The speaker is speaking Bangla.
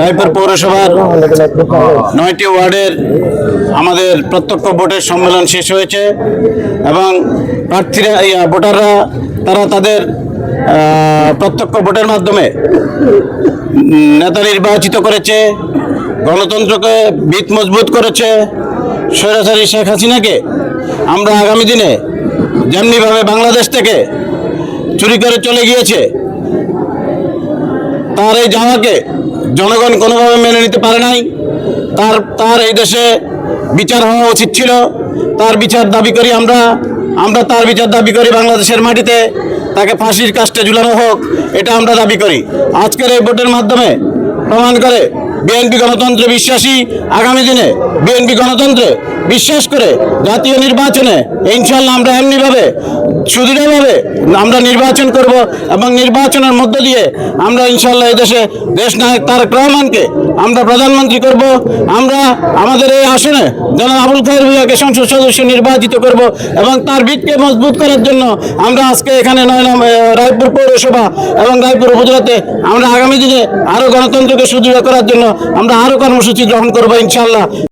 রায়পুর পৌরসভার নয়টি ওয়ার্ডের আমাদের প্রত্যক্ষ ভোটের সম্মেলন শেষ হয়েছে এবং প্রার্থীরা ভোটাররা, তারা তাদের প্রত্যক্ষ ভোটের মাধ্যমে নেতা নির্বাচিত করেছে, গণতন্ত্রকে ভিত মজবুত করেছে স্বৈরাচারী শেখ হাসিনাকে। আমরা আগামী দিনে যেমনিভাবে বাংলাদেশ থেকে চুরি করে চলে গিয়েছে তার এই যাওয়াকে জনগণ কোনোভাবে মেনে নিতে পারে নাই। তার তার এই দেশে বিচার হওয়া উচিত ছিল। তার বিচার দাবি করি আমরা। আমরা তার বিচার দাবি করি বাংলাদেশের মাটিতে। তাকে ফাঁসির কাজটা ঝুলানো হোক, এটা আমরা দাবি করি। আজকের এই ভোটের মাধ্যমে প্রমাণ করে বিএনপি গণতন্ত্রে বিশ্বাসী আগামী দিনে বিএনপি গণতন্ত্রে বিশ্বাস করে জাতীয় নির্বাচনে ইনশাল্লাহ আমরা এমনিভাবে সুদৃঢ়ভাবে আমরা নির্বাচন করব এবং নির্বাচনের মধ্য দিয়ে আমরা ইনশাল্লাহ এদেশে দেশ নায়ক তারেক রহমানকে আমরা প্রধানমন্ত্রী করব। আমরা আমাদের এই আসনে জনাব আবুল খায়ের ভূঁইয়াকে সংসদ সদস্য নির্বাচিত করব এবং তার ভিতকে মজবুত করার জন্য আমরা আজকে এখানে নয় রায়পুর পৌরসভা এবং রায়পুর উপজেলাতে আমরা আগামী দিনে আরও গণতন্ত্রকে সুদৃঢ় করার জন্য আমরা আরও কর্মসূচি গ্রহণ করব ইনশাল্লাহ